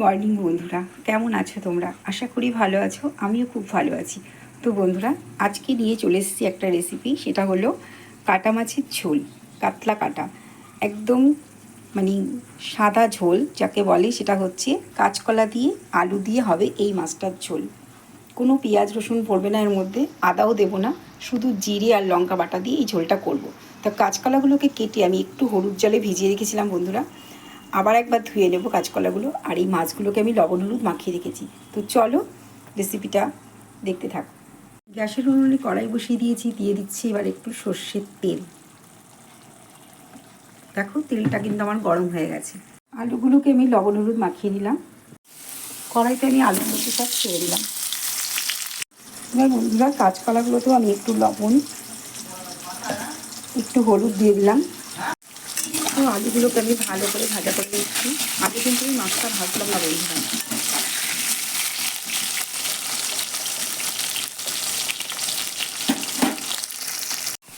Morning বন্ধুরা। কেমন আছো তোমরা? আশা করি ভালো আছো, আমিও খুব ভালো আছি। তো বন্ধুরা, আজকে নিয়ে চলে এসেছি একটা রেসিপি সেটা হলো কাটা মাছের ঝোল, কাতলা কাটা। একদম মানে সাদা ঝোল, যাকে বলে, সেটা হচ্ছে কাঁচকলা দিয়ে, আলু দিয়ে হবে এই মাছটার ঝোল। কোনো পেঁয়াজ, রসুন পড়বে না এর মধ্যে, আদাও দেবো না, শুধু জিরে আর লঙ্কা বাটা দিয়ে এই ঝোলটা করব। তা কাঁচকলাগুলোকে কেটে আমি একটু হলুদ জলে ভিজিয়ে রেখেছিলাম বন্ধুরা। আবার একবার ধুয়ে নেব কাঁচকলাগুলো আর এই মাছগুলোকে আমি লবণ হলুদ মাখিয়ে রেখেছি। তো চলো রেসিপিটা দেখতে থাকো। গ্যাসের উনুনে কড়াই বসিয়ে দিয়েছি, দিয়ে দিচ্ছি এবার একটু সর্ষের তেল। দেখো তেলটা কিন্তু আমার গরম হয়ে গেছে। আলুগুলোকে আমি লবণ হলুদ মাখিয়ে নিলাম। কড়াইতে আমি মধ্যে সব ছেড়ে দিলাম। এবার বন্ধুরা, কাঁচকলাগুলোতেও আমি একটু লবণ, একটু হলুদ দিয়ে দিলাম। তো আলুগুলোকে আমি ভালো করে ভাজা করে নিচ্ছি। আগে কিন্তু আমি মাছটা ভাজলাম না বন্ধুরা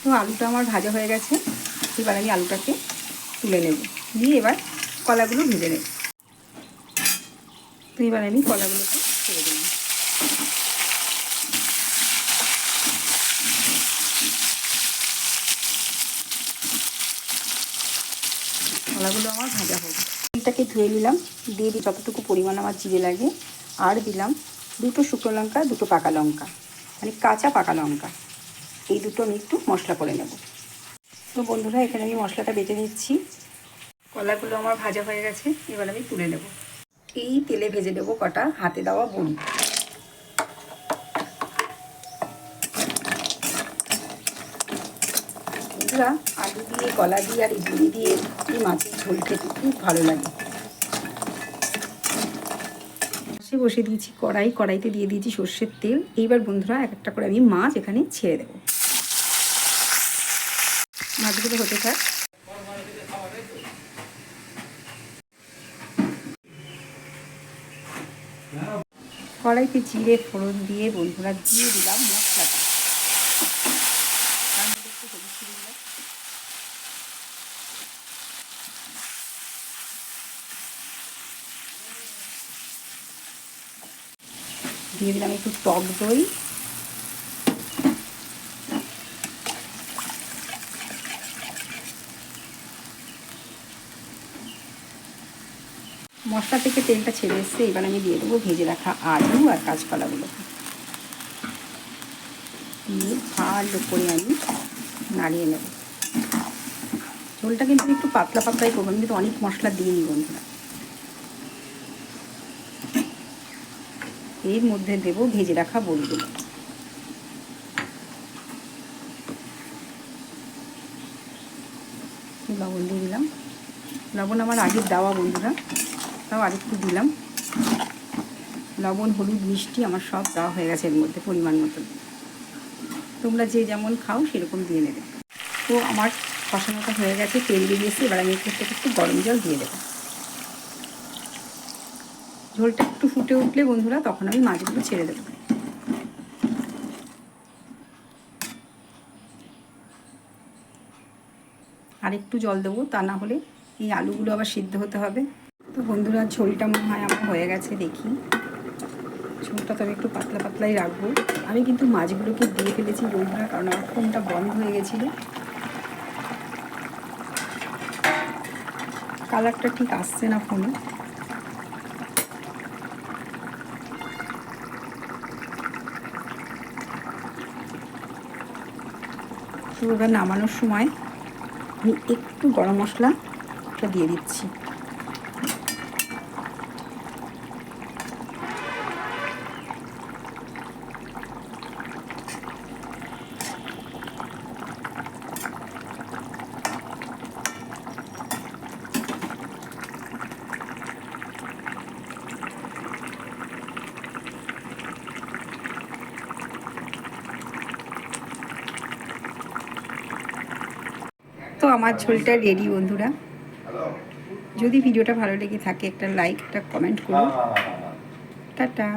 তো আলুটা আমার ভাজা হয়ে গেছে। এবার আমি আলুটাকে তুলে নেব। দিয়ে এবার কলাগুলো ভেজে নেব। তো এবার আমি কলাগুলোকে ছেড়ে দিলাম। কলাগুলো আমার ভাজা হোক তেলটাকে ধুয়ে নিলাম, দিয়ে দিই যতটুকু পরিমাণ আমার জিরে লাগে, আর দিলাম দুটো শুকনো লঙ্কা, দুটো পাকা লঙ্কা মানে কাঁচা পাকা লঙ্কা। এই দুটো আমি একটু মশলা করে নেব। তো বন্ধুরা, এখানে আমি মশলাটা বেটে নিচ্ছি। কলাগুলো আমার ভাজা হয়ে গেছে, এবার আমি তুলে নেব। এই তেলে ভেজে নেব কটা? হাতে দেওয়া বড়ি বন্ধুরা আলু দিয়ে, কলা দিয়ে আর বড়ি দিয়ে এই মাছের ঝোল খেতে খুব ভালো লাগে। পাশে বসে দিয়েছি কড়াই, কড়াইতে দিয়ে দিয়েছি সর্ষের তেল। এইবার বন্ধুরা এক একটা করে আমি মাছ এখানে ছেড়ে দেবো। মাছগুলো হতে থাক। কড়াইতে জিরে, ফোড়ন দিয়ে বন্ধুরা দিয়ে দিলাম মশলাটা তার মধ্যে একটু হলুদ ছিঁড়ে দিলাম দিয়ে দিলাম, একটু টক দই। মশলা থেকে তেলটা ছেড়ে এসছে, এবার আমি দিয়ে দেবো ভেজে রাখা আলু আর কাঁচকলাগুলো। দিয়ে ভালো করে আমি নাড়িয়ে নেব। ঝোলটা কিন্তু একটু পাতলা পাতলাই করব, আমি কিন্তু অনেক মশলা দিইনি বন্ধুরা। এর মধ্যে দেবো ভেজে রাখা বড়িগুলো। লবণ দিয়ে দিলাম। লবণ আমার আগের দেওয়া বন্ধুরা, তাও আরেকটু দিলাম। লবণ, হলুদ, মিষ্টি আমার সব দেওয়া হয়ে গেছে এর মধ্যে পরিমাণ মতো তোমরা যে যেমন খাও সেরকম দিয়ে নেবে। তো আমার কষানোটা হয়ে গেছে, তেল বেরিয়েছে এবার আমি একটু একটু গরম জল দিয়ে দেবো। ঝোলটা একটু ফুটে উঠলে বন্ধুরা, তখন আমি মাছগুলো ছেড়ে দেবো। আর একটু জল দেবো, তা না হলে এই আলুগুলো আবার সিদ্ধ হতে হবে। তো বন্ধুরা, ঝোলটা মনে হয় আমার হয়ে গেছে, দেখি। ঝোলটা তো আমি একটু পাতলা পাতলাই রাখব। আমি কিন্তু মাছগুলোকে দিয়ে ফেলেছি বন্ধুরা, কারণ আমার ফোনটা বন্ধ হয়ে গেছিল। কালারটা ঠিক আসছে না ফোনে। এবার নামানোর সময় আমি একটু গরম মশলাটা দিয়ে দিচ্ছি। তো আমার ঝোলটা রেডি বন্ধুরা। যদি ভিডিওটা ভালো লেগে থাকে, একটা লাইক একটা কমেন্ট করুন টাটা।